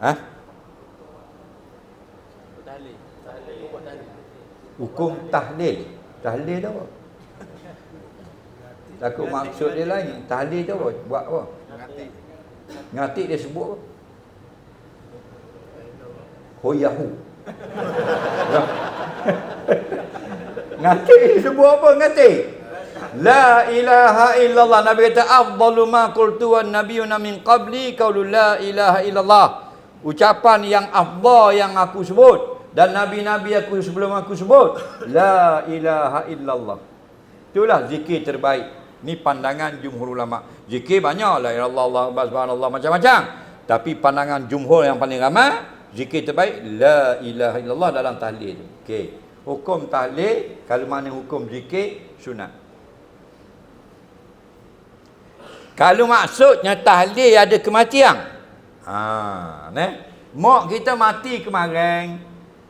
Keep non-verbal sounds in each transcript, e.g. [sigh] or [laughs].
Ha? Hukum tahlil. Tahlil tu apa? Takut maksud dia lain. Tahlil tu apa? Buat apa? Ngatik. Ngatik dia sebut apa? Hoyahu. Lah. [laughs] ngatik dia sebut apa ngatik? La ilaha illallah. Nabi kata afdalu ma qultu wan nabiyuna min qabli qaulu la ilaha illallah. Ucapan yang afdal yang aku sebut dan nabi-nabi aku sebelum aku sebut la ilaha illallah. Itulah zikir terbaik. Ni pandangan jumhur ulama. Zikir banyak la ilaha illallah, Allah akbar, subhanallah macam-macam. Tapi pandangan jumhur yang paling ramai zikir terbaik la ilaha illallah dalam tahlil. Okey. Hukum tahlil kalau mana hukum zikir sunat. Kalau maksudnya tahlil ada kematian. Ha, ne? Mak kita mati kemarin.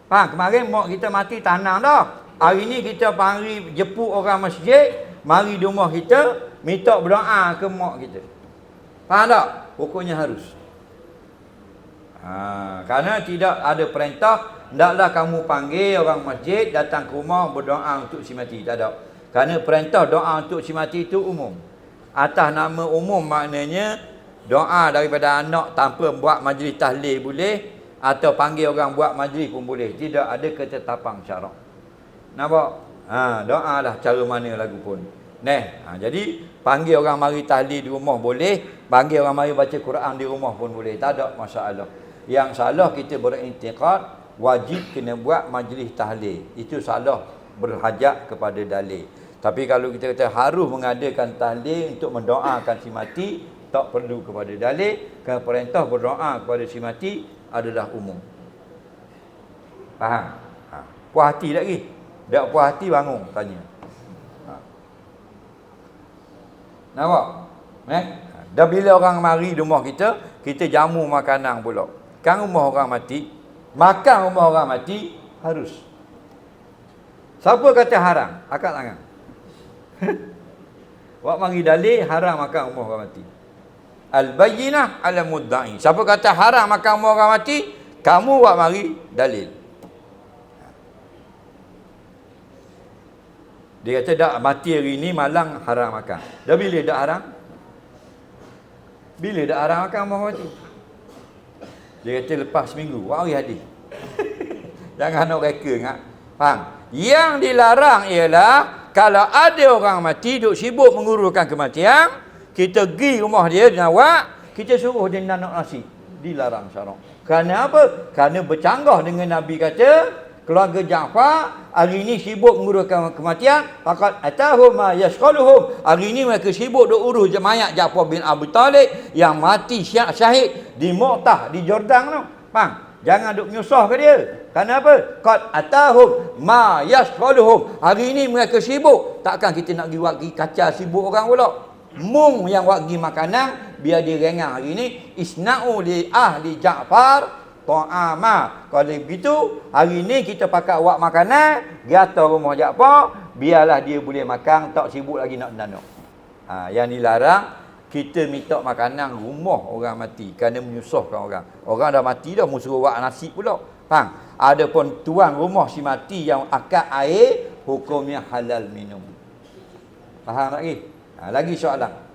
Faham? Kemarin mak kita mati tanah dah. Hari ni kita panggil jepuk orang masjid, mari di rumah kita, minta berdoa ke mak kita. Faham tak? Pokoknya harus. Ha, kerana tidak ada perintah, hendaklah kamu panggil orang masjid datang ke rumah berdoa untuk si mati. Tak ada. Kerana perintah doa untuk si mati itu umum. Atas nama umum maknanya doa daripada anak tanpa buat majlis tahlil boleh atau panggil orang buat majlis pun boleh. Tidak ada ketetapan syarak. Nampak? Ha, doa lah cara mana lagu pun. Neh, ha, jadi panggil orang mari tahlil di rumah boleh, panggil orang mari baca Quran di rumah pun boleh. Tak ada masalah. Yang salah kita berintikad wajib kena buat majlis tahlil. Itu salah berhajat kepada dalil. Tapi kalau kita kata harus mengadakan tahlil untuk mendoakan si mati, tak perlu kepada dalil. Kerana perintah berdoa kepada si mati adalah umum. Faham? Ha. Puas hati tak lagi? Tak puas hati bangun tanya. Ha. Nampak? Eh? Dah bila orang mari rumah kita, kita jamu makanan pula. Kan rumah orang mati, makan rumah orang mati harus. Siapa kata haram? Akak tangan. [laughs] Wak mari dalil haram makan rumah orang mati. Al-bayyinah ala mudda'i. Siapa kata haram makan orang mati? Kamu wak mari dalil. Dia kata dak mati hari ni malang haram makan. Dah bila dak haram? Bila dak haram makan rumah mati? Dia kata lepas seminggu. Wah hari hadis. [laughs] Jangan nak reka ingat. Faham? Yang dilarang ialah kalau ada orang mati duk sibuk menguruskan kematian, kita pergi rumah dia nawak, kita suruh dia nanok nasi. Dilarang syarak. Kerana apa? Kerana bercanggah dengan Nabi kata, keluarga Ja'far hari ini sibuk menguruskan kematian, faqad atahum ma yashghaluhum. Hari ini mereka sibuk duk urus mayat Ja'far bin Abu Talib yang mati syahid di Mu'tah di Jordan tu. Faham? Jangan duk menyusah ke dia. Kerana apa? Qad atahum ma yashghaluhum. Hari ini mereka sibuk. Takkan kita nak pergi wagi kaca sibuk orang pula. Mung yang wagi makanan biar dia rengang hari ini isna'u li ahli Ja'far ta'ama. Kalau begitu, hari ini kita pakai wak makanan, gata rumah Ja'far, biarlah dia boleh makan, tak sibuk lagi nak nanuk. Ha, yang dilarang kita minta makanan rumah orang mati kerana menyusahkan orang. Orang dah mati dah musuh buat nasi pula. Faham? Adapun tuan rumah si mati yang akad air hukumnya halal minum. Faham lagi? Ha, lagi soalan.